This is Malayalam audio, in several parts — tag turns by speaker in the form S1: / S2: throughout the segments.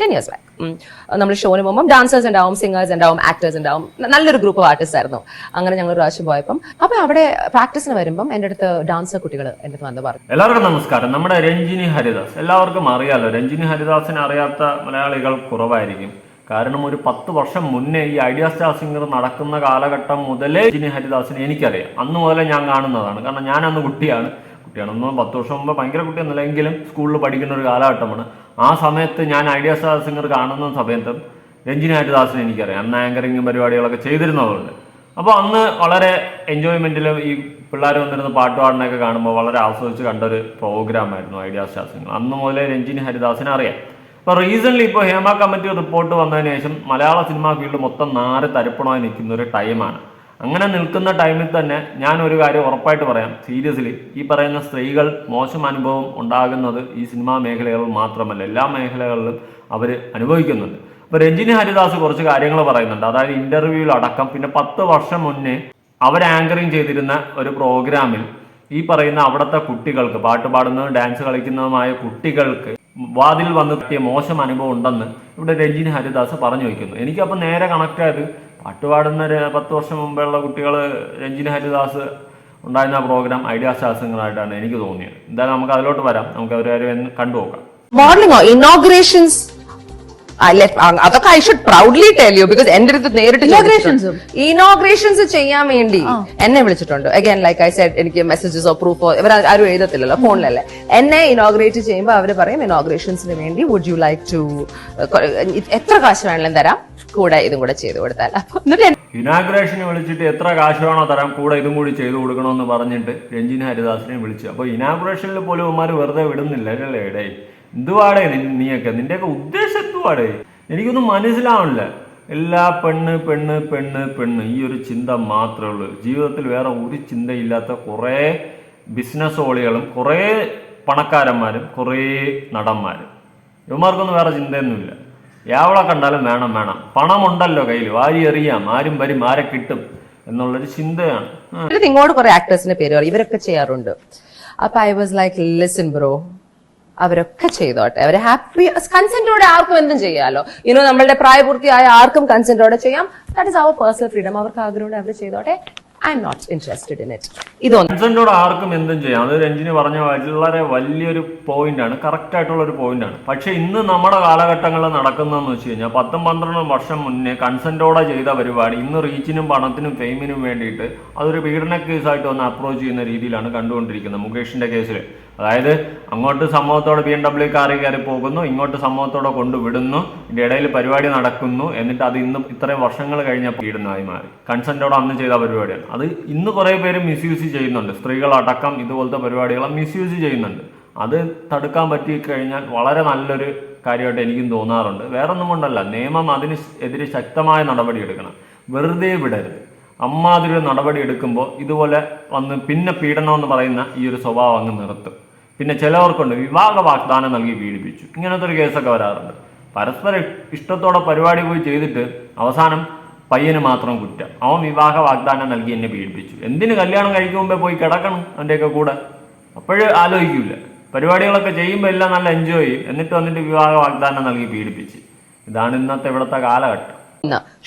S1: ടെൻ ഇയേഴ്സ് ബാക്ക് നമ്മൾ ഷോന് പോകുമ്പോൾ ഡാൻസേഴ്സ് ഉണ്ടാവും സിംഗേഴ്സ് ഉണ്ടാവും ആക്ടേഴ്സ് ഉണ്ടാവും. നല്ലൊരു ഗ്രൂപ്പ് ഓഫ് ആർട്ടിസ്റ്റ് ആയിരുന്നു. അങ്ങനെ ഞങ്ങൾ ഒരു പ്രാവശ്യം പോയപ്പം അപ്പൊ അവിടെ പ്രാക്ടീസിന് വരുമ്പം എന്റെ അടുത്ത് ഡാൻസർ കുട്ടികൾ എന്റെ അടുത്ത് വന്ന് പറഞ്ഞു.
S2: എല്ലാവർക്കും നമസ്കാരം. നമ്മുടെ രഞ്ജിനി ഹരിദാസ്. എല്ലാവർക്കും അറിയാലോ രഞ്ജിനി ഹരിദാസിനെ അറിയാത്ത മലയാളികൾ കുറവായിരിക്കും. കാരണം ഒരു പത്ത് വർഷം മുന്നേ ഈ ഐഡിയ സ്റ്റാർ സിംഗർ നടക്കുന്ന കാലഘട്ടം മുതലേ രഞ്ജിനി ഹരിദാസിനെ എനിക്കറിയാം. അന്ന് മുതലേ ഞാൻ കാണുന്നതാണ്. കാരണം ഞാൻ അന്ന് കുട്ടിയാണ്. കുട്ടിയാണെന്ന് പത്ത് വർഷം മുമ്പ് ഭയങ്കര കുട്ടിയൊന്നുമില്ല. എങ്കിലും സ്കൂളിൽ പഠിക്കുന്ന ഒരു കാലഘട്ടമാണ്. ആ സമയത്ത് ഞാൻ ഐഡിയ സ്റ്റാർ സിംഗർ കാണുന്ന സമയത്ത് രഞ്ജിനി ഹരിദാസിനെ എനിക്കറിയാം. അന്ന് ആങ്കറിങ് പരിപാടികളൊക്കെ ചെയ്തിരുന്നതുകൊണ്ട്. അപ്പോൾ അന്ന് വളരെ എൻജോയ്മെന്റിലും ഈ പിള്ളേർ വന്നിരുന്ന് പാട്ട് പാടുന്നൊക്കെ കാണുമ്പോൾ വളരെ ആസ്വദിച്ച് കണ്ടൊരു പ്രോഗ്രാം ആയിരുന്നു ഐഡിയ സ്റ്റാർസിംഗ് അന്ന് മുതലേ രഞ്ജിനി ഹരിദാസിനെ അറിയാം. അപ്പോൾ റീസെന്റ്ലി ഇപ്പോൾ ഹേമ കമ്മിറ്റി റിപ്പോർട്ട് വന്നതിന് ശേഷം മലയാള സിനിമാ ഫീൽഡ് മൊത്തം നാല് തരിപ്പണമായി നിൽക്കുന്ന ഒരു ടൈമാണ് അങ്ങനെ നിൽക്കുന്ന ടൈമിൽ തന്നെ ഞാൻ ഒരു കാര്യം ഉറപ്പായിട്ട് പറയാം. സീരിയസ്ലി ഈ പറയുന്ന സ്ത്രീകൾ മോശം അനുഭവം ഉണ്ടാകുന്നത് ഈ സിനിമാ മേഖലകളിൽ മാത്രമല്ല എല്ലാ മേഖലകളിലും അവർ അനുഭവിക്കുന്നുണ്ട്. അപ്പോൾ രഞ്ജിനി ഹരിദാസ് കുറച്ച് കാര്യങ്ങൾ പറയുന്നുണ്ട്. അതായത് ഇന്റർവ്യൂവിൽ അടക്കം പിന്നെ പത്ത് വർഷം മുന്നേ അവർ ആങ്കറിങ് ചെയ്തിരുന്ന ഒരു പ്രോഗ്രാമിൽ ഈ പറയുന്ന അവിടുത്തെ കുട്ടികൾക്ക് പാട്ട് പാടുന്നതും ഡാൻസ് കളിക്കുന്നതുമായ കുട്ടികൾക്ക് വാതിൽ വന്ന് കിട്ടിയ മോശം അനുഭവം ഉണ്ടെന്ന് ഇവിടെ രഞ്ജിനി ഹരിദാസ് പറഞ്ഞു വയ്ക്കുന്നു. എനിക്കപ്പോൾ നേരെ കണക്റ്റായത് പാട്ട് ഒരു പത്ത് വർഷം മുമ്പുള്ള കുട്ടികൾ രഞ്ജിനി ഹരിദാസ് ഉണ്ടായിരുന്ന പ്രോഗ്രാം ഐഡിയ ശാസ്ത്രങ്ങളായിട്ടാണ് എനിക്ക് തോന്നിയത്. എന്തായാലും നമുക്ക് അതിലോട്ട് വരാം. നമുക്ക് അവർ കണ്ടുപോകാം
S1: മോഡലിംഗോ ഇനോഗ്രേഷൻസ് അതൊക്കെ I should proudly tell you because എന്റെ അടുത്ത് നേരിട്ട് ഇനോഗ്രേഷൻസ് ചെയ്യാൻ വേണ്ടി എന്നെ വിളിച്ചിട്ടുണ്ട്. അഗൈൻ ലൈക്ക് ഐ സെഡ് എനിക്ക് മെസ്സേജസോ പ്രൂഫോ ഇവർ ആരും എഴുതത്തില്ലല്ലോ ഫോണിലല്ലേ. എന്നെ ഇനോഗ്രേറ്റ് ചെയ്യുമ്പോൾ അവർ പറയും ഇനോഗ്രേഷൻസിന് വേണ്ടി വുഡ് യു ലൈക്ക് ടു എത്ര കാശ് വേണമെങ്കിലും തരാം? കൂടെ ഇതും കൂടെ ചെയ്തു കൊടുത്താൽ.
S2: ഇനാഗ്രേഷന് വിളിച്ചിട്ട് എത്ര കാശ് വേണോ തരാം കൂടെ ഇതും കൂടി ചെയ്തു കൊടുക്കണമെന്ന് പറഞ്ഞിട്ട് രഞ്ജിനി ഹരിദാസിനെ വിളിച്ചു. അപ്പോൾ ഇനാഗ്രേഷനിൽ പോലും ഉമ്മാർ വെറുതെ വിടുന്നില്ല അല്ലേ ഡേ എന്തുവാടേ നീയൊക്കെ? നിന്റെയൊക്കെ ഉദ്ദേശം എന്തുവാടേ? എനിക്കൊന്നും മനസ്സിലാവണില്ല. എല്ലാ പെണ്ണ് പെണ്ണ് പെണ്ണ് പെണ്ണ് ഈ ഒരു ചിന്ത മാത്രമേ ഉള്ളൂ. ജീവിതത്തിൽ വേറെ ഒരു ചിന്തയില്ലാത്ത കുറേ ബിസിനസ് ഓളികളും കുറേ പണക്കാരന്മാരും കുറേ നടന്മാരും. ഇവന്മാർക്കൊന്നും വേറെ ചിന്തയൊന്നുമില്ല. എവളെ കണ്ടാലും വേണം വേണം. പണമുണ്ടല്ലോ കയ്യിൽ വാരി എറിയാം. ആരും വരും ആരെ കിട്ടും എന്നുള്ളൊരു ചിന്തയാണ്.
S1: ഇങ്ങോട്ട് കുറെ ആക്ടേഴ്സിന്റെ പേര് ഇവരൊക്കെ ചെയ്യാറുണ്ട്. അപ്പൊ I was like listen bro അവരൊക്കെ ചെയ്തോട്ടെ. അവരെ ഹാപ്പി കൺസെന്റോടെ ആർക്കും എന്തും ചെയ്യാലോ. ഇനോ നമ്മളുടെ പ്രായപൂർത്തിയായ ആർക്കും കൺസെന്റോടെ ചെയ്യാം. ദാറ്റ് ഇസ് അവർ പേഴ്സണൽ ഫ്രീഡം അവർക്ക് ആഗ്രഹമുണ്ട് അവർ ചെയ്തോട്ടെ. I'm not interested in it ഇതൊന്നും
S2: കൺസെന്റോട് ആർക്കും എന്തും ചെയ്യാം. അത് രഞ്ജിനി പറഞ്ഞ വളരെ വലിയൊരു പോയിന്റ് ആണ്. കറക്റ്റ് ആയിട്ടുള്ള ഒരു പോയിന്റ് ആണ്. പക്ഷെ ഇന്ന് നമ്മുടെ കാലഘട്ടങ്ങളിൽ നടക്കുന്നതെന്ന് വെച്ച് കഴിഞ്ഞാൽ പത്തും പന്ത്രണ്ടും വർഷം മുന്നേ കൺസെന്റോടെ ചെയ്ത പരിപാടി ഇന്ന് റീച്ചിനും പണത്തിനും ഫെയിമിനും വേണ്ടിയിട്ട് അതൊരു പീഡന കേസായിട്ട് ഒന്ന് അപ്രോച്ച് ചെയ്യുന്ന രീതിയിലാണ് കണ്ടുകൊണ്ടിരിക്കുന്നത് മുകേഷിന്റെ കേസിൽ അതായത് അങ്ങോട്ട് സമൂഹത്തോടെ ബി എം ഡബ്ല്യു കാറി കയറി പോകുന്നു ഇങ്ങോട്ട് സമൂഹത്തോടെ കൊണ്ടുവിടുന്നു ഇതിന്റെ ഇടയിൽ പരിപാടി നടക്കുന്നു എന്നിട്ട് അത് ഇന്ന് ഇത്രയും വർഷങ്ങൾ കഴിഞ്ഞ പീഡനമായി മാറി. കൺസെന്റോടെ അന്ന് ചെയ്ത പരിപാടിയാണ് അത് ഇന്ന് കുറെ പേര് മിസ്യൂസ് ചെയ്യുന്നുണ്ട്. സ്ത്രീകളടക്കം ഇതുപോലത്തെ പരിപാടികളെ മിസ്യൂസ് ചെയ്യുന്നുണ്ട്. അത് തടുക്കാൻ പറ്റി കഴിഞ്ഞാൽ വളരെ നല്ലൊരു കാര്യമായിട്ട് എനിക്കും തോന്നാറുണ്ട്. വേറെ ഒന്നും കൊണ്ടല്ല നിയമം അതിന് എതിരെ ശക്തമായ നടപടി എടുക്കണം. വെറുതെ വിടരുത്. അമ്മാതിരി നടപടി എടുക്കുമ്പോൾ ഇതുപോലെ വന്ന് പിന്നെ പീഡനം എന്ന് പറയുന്ന ഈ ഒരു സ്വഭാവം അങ്ങ് നിർത്തും. പിന്നെ ചിലവർക്കുണ്ട്. വിവാഹ വാഗ്ദാനം നൽകി പീഡിപ്പിച്ചു. ഇങ്ങനത്തെ ഒരു കേസൊക്കെ വരാറുണ്ട്. പരസ്പര ഇഷ്ടത്തോടെ പരിപാടി പോയി ചെയ്തിട്ട് അവസാനം പയ്യന് മാത്രം കുറ്റം. അവൻ വിവാഹ വാഗ്ദാനം നൽകി എന്നെ പീഡിപ്പിച്ചു. എന്തിന് കല്യാണം കഴിക്കും മുമ്പേ പോയി കിടക്കണം അവന്റെയൊക്കെ കൂടെ? അപ്പോഴ് ആലോചിക്കൂല. പരിപാടികളൊക്കെ ചെയ്യുമ്പോൾ എല്ലാം നല്ല എൻജോയ് ചെയ്യും. എന്നിട്ട് വന്നിട്ട് വിവാഹ വാഗ്ദാനം നൽകി പീഡിപ്പിച്ച്. ഇതാണ് ഇന്നത്തെ ഇവിടുത്തെ കാലഘട്ടം.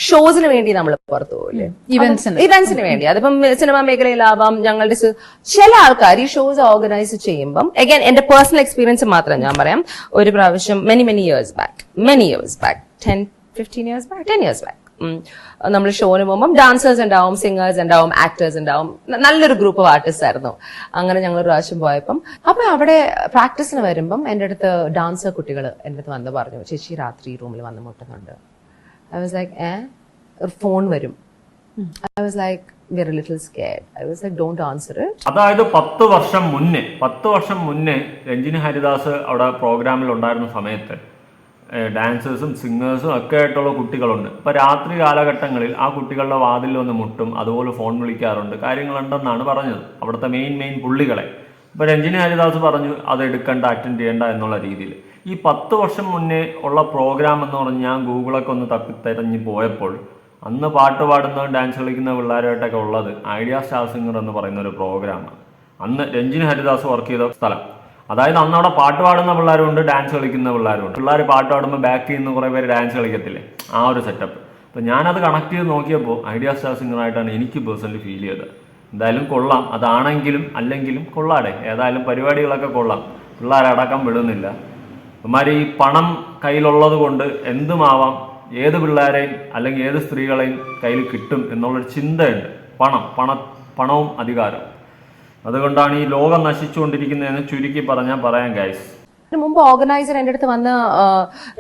S1: ഷോസിന് വേണ്ടി നമ്മൾ പുറത്തു പോകില്ലേ
S3: ഇവന്റ്സിന്
S1: വേണ്ടി. അതിപ്പം സിനിമാ മേഖലയിലാവാം ഞങ്ങളുടെ ചില ആൾക്കാർ ഈ ഷോസ് ഓർഗനൈസ് ചെയ്യുമ്പം അഗൈൻ എന്റെ പേഴ്സണൽ എക്സ്പീരിയൻസ് മാത്രം ഞാൻ പറയാം. ഒരു പ്രാവശ്യം many many years back many years back ten fifteen years back ten years back നമ്മൾ ഷോന് പോകുമ്പോൾ ഡാൻസേഴ്സ് ഉണ്ടാവും സിംഗേഴ്സ് ഉണ്ടാവും ആക്ടേഴ്സ് ഉണ്ടാവും. നല്ലൊരു ഗ്രൂപ്പ് ഓഫ് ആർട്ടിസ്റ്റ് ആയിരുന്നു. അങ്ങനെ ഞങ്ങൾ ഒരു പ്രാവശ്യം പോയപ്പം അപ്പൊ അവിടെ പ്രാക്ടീസിന് വരുമ്പം എന്റെ അടുത്ത് ഡാൻസർ കുട്ടികൾ എന്റെ അടുത്ത് വന്ന് പറഞ്ഞു ചേച്ചി രാത്രി റൂമിൽ വന്ന് മുട്ടുന്നുണ്ട്. ഐ വാസ് ലൈക്ക് ഏ? ഒരു ഫോൺ വരും. ഐ വാസ് ലൈക്ക്
S2: അതായത് പത്ത് വർഷം മുന്നേ പത്ത് വർഷം മുന്നേ രഞ്ജിനി ഹരിദാസ് അവിടെ പ്രോഗ്രാമിൽ ഉണ്ടായിരുന്ന സമയത്ത് ഡാൻസേഴ്സും സിംഗേഴ്സും ഒക്കെ ആയിട്ടുള്ള കുട്ടികളുണ്ട്. ഇപ്പൊ രാത്രി കാലഘട്ടങ്ങളിൽ ആ കുട്ടികളുടെ വാതിൽ വന്ന് മുട്ടും അതുപോലെ ഫോൺ വിളിക്കാറുണ്ട്. കാര്യങ്ങളുണ്ടെന്നാണ് പറഞ്ഞത്. അവിടുത്തെ മെയിൻ മെയിൻ പുള്ളികളെ. ഇപ്പൊ രഞ്ജിനി ഹരിദാസ് പറഞ്ഞു അത് എടുക്കണ്ട അറ്റൻഡ് ചെയ്യേണ്ട എന്നുള്ള രീതിയിൽ. ഈ പത്ത് വർഷം മുന്നേ ഉള്ള പ്രോഗ്രാം എന്ന് പറഞ്ഞ് ഞാൻ ഗൂഗിളൊക്കെ ഒന്ന് തപ്പിത്തെരഞ്ഞ് പോയപ്പോൾ അന്ന് പാട്ട് പാടുന്ന ഡാൻസ് കളിക്കുന്ന പിള്ളേരായിട്ടൊക്കെ ഉള്ളത് ഐഡിയ സ്റ്റാർ സിംഗർ എന്ന് പറയുന്ന ഒരു പ്രോഗ്രാമാണ് അന്ന് രഞ്ജിനി ഹരിദാസ് വർക്ക് ചെയ്ത സ്ഥലം. അതായത് അന്ന് അവിടെ പാട്ട് പാടുന്ന പിള്ളേരുണ്ട് ഡാൻസ് കളിക്കുന്ന പിള്ളേരുണ്ട്. പിള്ളേർ പാട്ട് പാടുമ്പോൾ ബാക്ക് ചെയ്യുന്ന കുറേ പേര് ഡാൻസ് കളിക്കത്തില്ലേ? ആ ഒരു സെറ്റപ്പ് അപ്പോൾ ഞാനത് കണക്ട് ചെയ്ത് നോക്കിയപ്പോൾ ഐഡിയ സ്റ്റാർ സിംഗറായിട്ടാണ് എനിക്ക് പേഴ്സണലി ഫീൽ ചെയ്തത്. എന്തായാലും കൊള്ളാം. അതാണെങ്കിലും അല്ലെങ്കിലും കൊള്ളാടെ. ഏതായാലും പരിപാടികളൊക്കെ കൊള്ളാം. പിള്ളേരടക്കം വിടുന്നില്ല. ഇവന്മാർ ഈ പണം കയ്യിലുള്ളത് കൊണ്ട് എന്തുമാവാം ഏത് പിള്ളേരെയും അല്ലെങ്കിൽ ഏത് സ്ത്രീകളെയും കയ്യിൽ കിട്ടും എന്നുള്ളൊരു ചിന്തയുണ്ട്. പണം പണ പണവും അധികാരവും. അതുകൊണ്ടാണ് ഈ ലോകം നശിച്ചുകൊണ്ടിരിക്കുന്നതെന്ന് ചുരുക്കി പറഞ്ഞാൽ പറയാം ഗൈസ്
S1: മുമ്പ് ഓർഗനൈസർ എന്റെ അടുത്ത് വന്ന്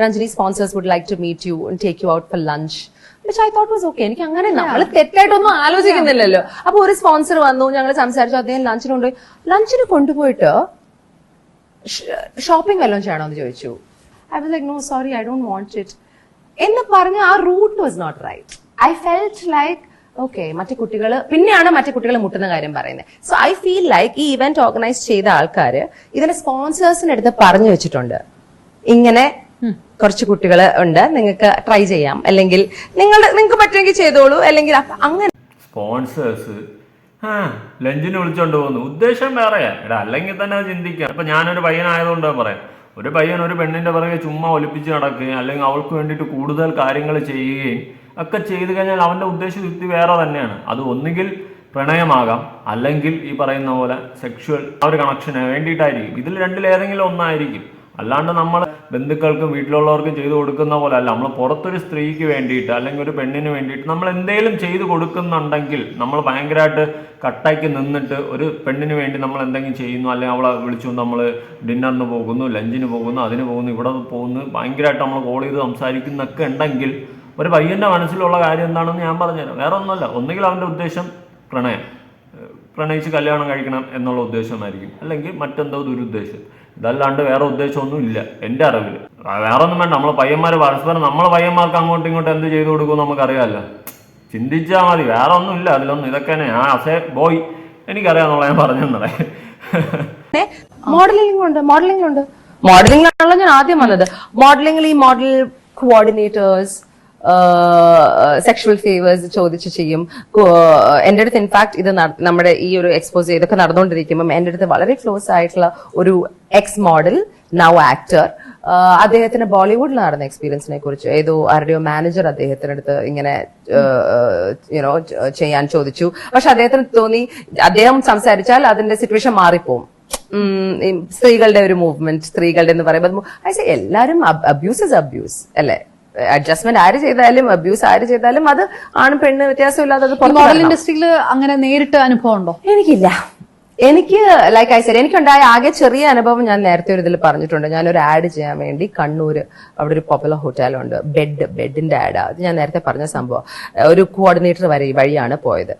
S1: Ranjini sponsors would like to meet you take you out for lunch which I thought was okay എനിക്ക് അങ്ങനെ നമ്മൾ തെറ്റായിട്ടൊന്നും ആലോചിക്കുന്നില്ലല്ലോ. അപ്പൊ ഒരു സ്പോൺസർ വന്നു ഞങ്ങൾ സംസാരിച്ചു അദ്ദേഹം ലഞ്ചിന് കൊണ്ടുപോയി. ലഞ്ചിന് കൊണ്ടുപോയിട്ട് ഷോപ്പിംഗ് വല്ലതും ചെയ്യണമെന്ന് ചോദിച്ചു. I was like no sorry I don't want it എന്ന് പറഞ്ഞ ആ route was not right I felt like okay മറ്റു കുട്ടികൾ പിന്നെയാണ് മറ്റു കുട്ടികൾ മുട്ടുന്ന കാര്യം പറയുന്നത്. സോ ഐ ഫീൽ ലൈക്ക് ഈ ഇവന്റ് ഓർഗനൈസ് ചെയ്ത ആൾക്കാർ ഇതിന്റെ സ്പോൺസേഴ്സിനടുത്ത് പറഞ്ഞു വെച്ചിട്ടുണ്ട്. ഇങ്ങനെ കുറച്ച് കുട്ടികൾ ഉണ്ട് നിങ്ങൾക്ക് ട്രൈ ചെയ്യാം. അല്ലെങ്കിൽ നിങ്ങൾ നിങ്ങൾക്ക് പറ്റുമെങ്കിൽ ചെയ്തോളൂ. അല്ലെങ്കിൽ അങ്ങനെ
S2: സ്പോൺസേഴ്സ് ലഞ്ചിന് വിളിച്ചോണ്ട് പോകുന്നു. ഉദ്ദേശം വേറെയാ എടാ അല്ലെങ്കിൽ തന്നെ അത് ചിന്തിക്കാം. ഇപ്പൊ ഞാനൊരു പയ്യനായതുകൊണ്ട് പറയാം. ഒരു പയ്യൻ ഒരു പെണ്ണിന്റെ പിറകെ ചുമ്മാ ഒലിപ്പിച്ച് നടക്കുകയും അല്ലെങ്കിൽ അവൾക്ക് വേണ്ടിയിട്ട് കൂടുതൽ കാര്യങ്ങൾ ചെയ്യുകയും ഒക്കെ ചെയ്തു കഴിഞ്ഞാൽ അവന്റെ ഉദ്ദേശ യുക്തി വേറെ തന്നെയാണ്. അത് ഒന്നുകിൽ പ്രണയമാകാം അല്ലെങ്കിൽ ഈ പറയുന്ന പോലെ സെക്ഷുവൽ ആ ഒരു കണക്ഷന് വേണ്ടിയിട്ടായിരിക്കും. ഇതിൽ രണ്ടിലേതെങ്കിലും ഒന്നായിരിക്കും. അല്ലാണ്ട് നമ്മൾ ബന്ധുക്കൾക്കും വീട്ടിലുള്ളവർക്കും ചെയ്തു കൊടുക്കുന്ന പോലെ അല്ല. നമ്മൾ പുറത്തൊരു സ്ത്രീക്ക് വേണ്ടിയിട്ട് അല്ലെങ്കിൽ ഒരു പെണ്ണിന് വേണ്ടിയിട്ട് നമ്മൾ എന്തെങ്കിലും ചെയ്തു കൊടുക്കുന്നുണ്ടെങ്കിൽ നമ്മൾ ഭയങ്കരമായിട്ട് കട്ടാക്കി നിന്നിട്ട് ഒരു പെണ്ണിന് വേണ്ടി നമ്മൾ എന്തെങ്കിലും ചെയ്യുന്നു അല്ലെങ്കിൽ അവളെ വിളിച്ചു നമ്മൾ ഡിന്നറിന് പോകുന്നു ലഞ്ചിന് പോകുന്നു അതിന് പോകുന്നു ഇവിടെ പോകുന്നു ഭയങ്കരമായിട്ട് നമ്മൾ കോൾ ചെയ്ത് സംസാരിക്കുന്നൊക്കെ ഉണ്ടെങ്കിൽ ഒരു പയ്യന്റെ മനസ്സിലുള്ള കാര്യം എന്താണെന്ന് ഞാൻ പറഞ്ഞുതരാം. വേറെ ഒന്നുമല്ല. ഒന്നുകിൽ അവന്റെ ഉദ്ദേശം പ്രണയം. പ്രണയിച്ച് കല്യാണം കഴിക്കണം എന്നുള്ള ഉദ്ദേശമായിരിക്കും അല്ലെങ്കിൽ മറ്റെന്തോ ദുരുദ്ദേശം. ഇതല്ലാണ്ട് വേറെ ഉദ്ദേശമൊന്നും ഇല്ല എന്റെ അറിവിൽ വേറെ ഒന്നും വേണ്ട നമ്മളെ പയ്യന്മാർ പരസ്പരം നമ്മളെ പയ്യന്മാർക്ക് അങ്ങോട്ടും ഇങ്ങോട്ടും എന്ത് ചെയ്തു കൊടുക്കും നമുക്കറിയാമല്ലോ. ചിന്തിച്ചാൽ മതി വേറെ ഒന്നും ഇല്ല അതിലൊന്നും ഇതൊക്കെ തന്നെ ആ അസേ ബോയ് എനിക്കറിയാന്നുള്ള ഞാൻ പറഞ്ഞു തന്നെ
S1: മോഡലിംഗ് ഉണ്ട് മോഡലിംഗ് ഉണ്ട്. മോഡലിംഗിലാണല്ലോ ഞാൻ ആദ്യം വന്നത് മോഡലിംഗിൽ ഈ മോഡൽ കോർഡിനേറ്റേഴ്സ് സെക്ഷുവൽ ഫേവേഴ്സ് ചോദിച്ച് ചെയ്യും. എന്റെ അടുത്ത് ഇൻഫാക്ട് ഇത് നമ്മുടെ ഈ ഒരു എക്സ്പോസ് ഇതൊക്കെ നടന്നുകൊണ്ടിരിക്കുമ്പം എന്റെ അടുത്ത് വളരെ ക്ലോസ് ആയിട്ടുള്ള ഒരു എക്സ് മോഡൽ നൗ ആക്ടർ അദ്ദേഹത്തിന് ബോളിവുഡിൽ നടന്ന എക്സ്പീരിയൻസിനെ കുറിച്ച് ഏതോ ആരുടെയോ മാനേജർ അദ്ദേഹത്തിന്റെ അടുത്ത് ഇങ്ങനെ യുനോ ചെയ്യാൻ ചോദിച്ചു. പക്ഷെ അദ്ദേഹത്തിന് തോന്നി അദ്ദേഹം സംസാരിച്ചാൽ അതിന്റെ സിറ്റുവേഷൻ മാറിപ്പോവും. സ്ത്രീകളുടെ ഒരു മൂവ്മെന്റ് സ്ത്രീകളുടെ എന്ന് പറയുമ്പോൾ എല്ലാരും അബ്യൂസ് ഇസ് അബ്യൂസ് അല്ലെ? അഡ്ജസ്റ്റ്മെന്റ് ആര് ചെയ്താലും അബ്യൂസ് ആര് ചെയ്താലും അത് ആണ് പെണ്ണ് വ്യത്യാസമില്ലാതെ അത്
S3: മോഡൽ ഇൻഡസ്ട്രിയിൽ അങ്ങനെ നേരിട്ട് അനുഭവം ഉണ്ടോ?
S1: എനിക്കില്ല. എനിക്ക് ലൈക്ക് ഐ സെഡ് എനിക്കുണ്ടായ ആകെ ചെറിയ അനുഭവം ഞാൻ നേരത്തെ ഒരു ഇതിൽ പറഞ്ഞിട്ടുണ്ട്. ഞാനൊരു ആഡ് ചെയ്യാൻ വേണ്ടി കണ്ണൂര് അവിടെ ഒരു പോപ്പുലർ ഹോട്ടലുണ്ട് ബെഡ് ബെഡിന്റെ ആഡ് അത് ഞാൻ നേരത്തെ പറഞ്ഞ സംഭവം. ഒരു കോർഡിനേറ്റർ വരെ വഴിയാണ് പോയത്.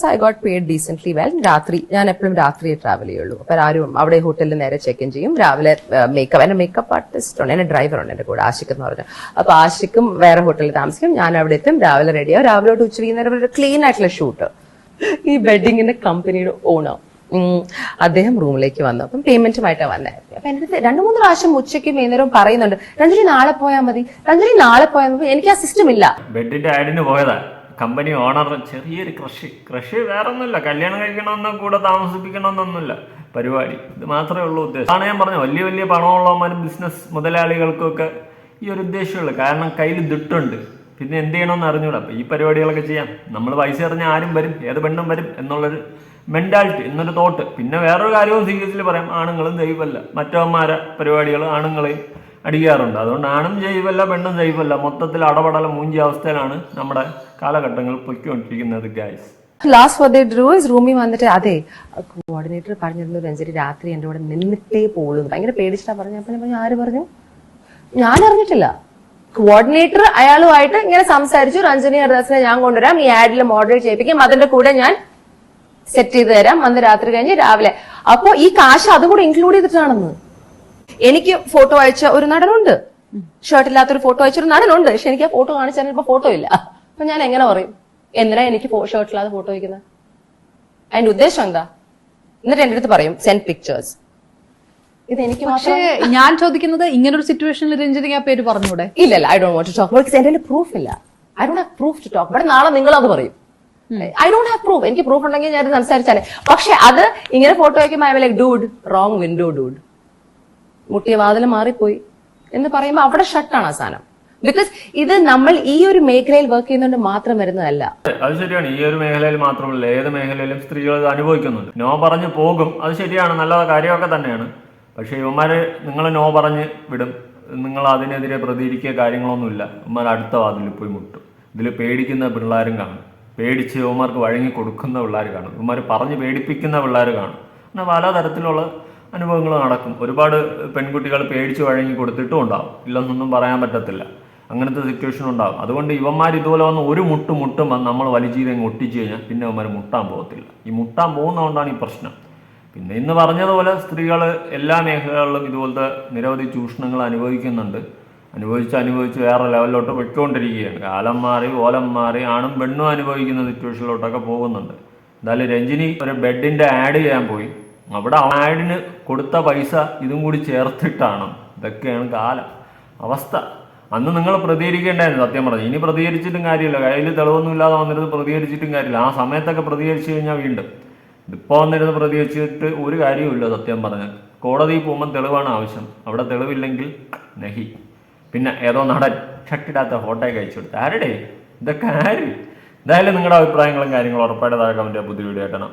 S1: So I got paid decently well രാത്രി ഞാൻ എപ്പോഴും രാത്രിയെ ട്രാവൽ ചെയ്യുള്ളൂ. അപ്പൊ ആരും അവിടെ ഹോട്ടലിൽ നേരെ ചെക്ക് ഇൻ ചെയ്യും. രാവിലെ മേക്കപ്പ് എന്റെ മേക്കപ്പ് ആർട്ടിസ്റ്റ് ഉണ്ട്. എന്റെ ഡ്രൈവർ ഉണ്ട് എന്റെ കൂടെ ആഷിക് എന്ന് പറഞ്ഞു. അപ്പൊ ആഷിക്കും വേറെ ഹോട്ടലിൽ താമസിക്കും. ഞാൻ അവിടെ എത്തും. രാവിലെ റെഡിയാവും രാവിലെ ഉച്ച നേരം ക്ലീൻ ആയിട്ടുള്ള ഷൂട്ട് ഈ ബെഡിങ്ങിന്റെ കമ്പനിയുടെ ഓണർ അദ്ദേഹം റൂമിലേക്ക് വന്നു. അപ്പം പേയ്മെന്റുമായിട്ടാണ് വന്നത് അപ്പൊ അടുത്ത് രണ്ടു മൂന്ന് പ്രാവശ്യം ഉച്ചയ്ക്ക് വൈകുന്നേരം പറയുന്നുണ്ട് രഞ്ജലി നാളെ പോയാൽ മതി. രഞ്ജലി നാളെ പോയാൽ മതി. എനിക്ക് ആ സിസ്റ്റം ഇല്ല.
S2: ബെഡിന്റെ ആഡിന് പോയതാ. കമ്പനി ഓണർ ചെറിയൊരു കൃഷി. കൃഷി വേറെ ഒന്നുമില്ല കല്യാണം കഴിക്കണമെന്നോ കൂടെ താമസിപ്പിക്കണമെന്നൊന്നുമില്ല. പരിപാടി. ഇത് മാത്രമേ ഉള്ളൂ ഉദ്ദേശം. ആണ് ഞാൻ പറഞ്ഞു വലിയ വലിയ പണമുള്ളവന്മാരും ബിസിനസ് മുതലാളികൾക്കൊക്കെ ഈ ഒരു ഉദ്ദേശമുള്ളൂ കാരണം കയ്യിൽ ദിട്ടുണ്ട് പിന്നെ എന്ത് ചെയ്യണമെന്ന് അറിഞ്ഞൂടാ. അപ്പൊ ഈ പരിപാടികളൊക്കെ ചെയ്യാം. നമ്മൾ പൈസ എറിഞ്ഞാൽ ആരും വരും. ഏത് പെണ്ണും വരും എന്നുള്ളൊരു മെന്റാലിറ്റി എന്നൊരു തോട്ട് പിന്നെ വേറൊരു കാര്യവും സീരിയസിൽ പറയാം. ആണുങ്ങളും ദൈവമല്ല. മറ്റവന്മാരെ പരിപാടികൾ ആണുങ്ങളെയും അടിക്കാറുണ്ട്. അതുകൊണ്ട് ആണും ജൈവല്ല പെണ്ണും ജൈവല്ല മൊത്തത്തിൽ അടപടല മൂഞ്ചിയ അവസ്ഥയിലാണ് നമ്മുടെ കാലഘട്ടങ്ങൾ പൊയ്ക്കൊണ്ടിരിക്കുന്നത് guys
S1: last day Drew is റൂമിൽ വന്നിട്ട് അതെ കോർഡിനേറ്റർ പറഞ്ഞിരുന്നു രഞ്ജരി രാത്രി എന്റെ കൂടെ നിന്നിട്ടേ പോകുള്ളൂ ഭയങ്കര പേടിച്ചിട്ടാ പറഞ്ഞു അപ്പൊ ഞാൻ പറഞ്ഞു ആര് പറഞ്ഞു? ഞാൻ അറിഞ്ഞിട്ടില്ല. കോർഡിനേറ്റർ അയാളുമായിട്ട് ഇങ്ങനെ സംസാരിച്ചു. രഞ്ജനി ഹർദാസിനെ ഞാൻ കൊണ്ടുവരാം. ഈ ആഡിൽ മോഡറേറ്റ് ചെയ്യിപ്പിക്കും. അതിന്റെ കൂടെ ഞാൻ സെറ്റ് ചെയ്ത് തരാം. അന്ന് രാത്രി കഴിഞ്ഞ് രാവിലെ. അപ്പൊ ഈ കാശ് അതും കൂടെ ഇൻക്ലൂഡ് ചെയ്തിട്ടാണെന്ന്. എനിക്ക് ഫോട്ടോ അയച്ച ഒരു നടനുണ്ട്. ഷർട്ട് ഇല്ലാത്തൊരു ഫോട്ടോ അയച്ച ഒരു നടനുണ്ട്. പക്ഷെ എനിക്ക് ആ ഫോട്ടോ കാണിച്ചാൽ ഇപ്പൊ ഫോട്ടോ ഇല്ല. അപ്പൊ ഞാൻ എങ്ങനെ പറയും? എന്തിനാ എനിക്ക് ഷർട്ട് ഇല്ലാതെ ഫോട്ടോ വയ്ക്കുന്നത് അതിന്റെ ഉദ്ദേശം എന്താ? എന്നിട്ട് എന്റെ അടുത്ത് പറയും സെൻഡ് പിക്ചേഴ്സ് ഇത് എനിക്ക്
S3: പക്ഷേ ഞാൻ ചോദിക്കുന്നത് ഇങ്ങനെ ഒരു സിറ്റുവേഷനിൽ രഞ്ജിനിക്ക് ആ പേര് പറഞ്ഞൂടെ?
S1: ഇല്ല I don't want to talk എന്റെ പ്രൂഫ് ഇല്ല. I don't have proof to talk but നാളെ നിങ്ങൾ അത് പറയും. ഐ ഡോണ്ട് ഹാവ് പ്രൂഫ് എനിക്ക് പ്രൂഫ് ഉണ്ടെങ്കിൽ ഞാൻ സംസാരിച്ചാലേ. പക്ഷെ അത് ഇങ്ങനെ ഫോട്ടോ വയ്ക്കുമ്പോൾ ഡൂഡ് റോങ് വിൻഡോ ഡൂഡ് മുട്ടിയ വാതിൽ മാറിപ്പോയി. എന്ന് പറയുമ്പോൾ അവിടെ ഷട്ടാണ് ആ സാധനം. ബിക്കോസ് ഇത് നമ്മൾ ഈ ഒരു മേഖലയിൽ വർക്ക് ചെയ്യുന്നതുകൊണ്ട് മാത്രം വരുന്നതല്ല.
S2: അത് ശരിയാണ്. ഈ ഒരു മേഖലയിൽ മാത്രമല്ല ഏത് മേഖലയിലും സ്ത്രീകൾ ഇത് അനുഭവിക്കുന്നുണ്ട്. നോ പറഞ്ഞു പോകും. അത് ശരിയാണ്. നല്ല കാര്യമൊക്കെ തന്നെയാണ്. പക്ഷേ ഇവന്മാര് നിങ്ങൾ നോ പറഞ്ഞ് വിടും. നിങ്ങൾ അതിനെതിരെ പ്രതികരിക്കുക കാര്യങ്ങളൊന്നുമില്ല. ഇവന്മാർ അടുത്ത വാതിലിൽ പോയി മുട്ടും. ഇതിൽ പേടിക്കുന്ന പിള്ളേരും കാണും. പേടിച്ച് ഇവന്മാർക്ക് വഴങ്ങി കൊടുക്കുന്ന പിള്ളേർ കാണും. ഇവന്മാർ പറഞ്ഞ് പേടിപ്പിക്കുന്ന പിള്ളേർ കാണും. അങ്ങനെ പലതരത്തിലുള്ള അനുഭവങ്ങൾ നടക്കും. ഒരുപാട് പെൺകുട്ടികൾ പേടിച്ച് വഴങ്ങി കൊടുത്തിട്ടും ഉണ്ടാവും. ഇല്ലെന്നൊന്നും പറയാൻ പറ്റത്തില്ല. അങ്ങനത്തെ സിറ്റുവേഷൻ ഉണ്ടാവും. അതുകൊണ്ട് ഇവന്മാർ ഇതുപോലെ വന്ന് ഒരു മുട്ട് മുട്ടുമ്പോൾ നമ്മൾ വലിച്ചീതങ്ങ് ഒട്ടിച്ചു കഴിഞ്ഞാൽ പിന്നെ അവന്മാർ മുട്ടാൻ പോകത്തില്ല. ഈ മുട്ടാൻ പോകുന്നതുകൊണ്ടാണ് ഈ പ്രശ്നം. പിന്നെ ഇന്ന് പറഞ്ഞതുപോലെ സ്ത്രീകൾ എല്ലാ മേഖലകളിലും ഇതുപോലത്തെ നിരവധി ചൂഷണങ്ങൾ അനുഭവിക്കുന്നുണ്ട്. അനുഭവിച്ച് അനുഭവിച്ച് വേറെ ലെവലിലോട്ട് പൊയ്ക്കൊണ്ടിരിക്കുകയാണ്. കാലം മാറി ഓലം മാറി ആണും പെണ്ണും അനുഭവിക്കുന്ന സിറ്റുവേഷനിലോട്ടൊക്കെ പോകുന്നുണ്ട്. എന്തായാലും രഞ്ജിനി ഒരു ബെഡിന്റെ ആഡ് ചെയ്യാൻ പോയി. അവിടെ ആഡിന് കൊടുത്ത പൈസ ഇതും കൂടി ചേർത്തിട്ടാണ്. ഇതൊക്കെയാണ് കാലം അവസ്ഥ. അന്ന് നിങ്ങൾ പ്രതികരിക്കേണ്ടായിരുന്നു സത്യം പറഞ്ഞു. ഇനി പ്രതികരിച്ചിട്ടും കാര്യമില്ല. കയ്യിൽ തെളിവൊന്നും ഇല്ലാതെ വന്നിരുന്ന് പ്രതികരിച്ചിട്ടും കാര്യമില്ല. ആ സമയത്തൊക്കെ പ്രതികരിച്ചു കഴിഞ്ഞാൽ വീണ്ടും. ഇപ്പോൾ വന്നിരുന്ന് പ്രതികരിച്ചിട്ട് ഒരു കാര്യവുമില്ല സത്യം പറഞ്ഞാൽ കോടതിയിൽ പോകുമ്പോൾ തെളിവാണ് ആവശ്യം. അവിടെ തെളിവില്ലെങ്കിൽ നഹി. പിന്നെ ഏതോ നടൻ ഷട്ടിടാത്ത ഫോട്ടോ കഴിച്ചു കൊടുത്തു. ആരുടെ? ഇതൊക്കെ ആര്? എന്തായാലും നിങ്ങളുടെ അഭിപ്രായങ്ങളും കാര്യങ്ങളും ഉറപ്പായിട്ട് താഴെ കമന്റ് പുതിയ വീഡിയോ ആക്കണം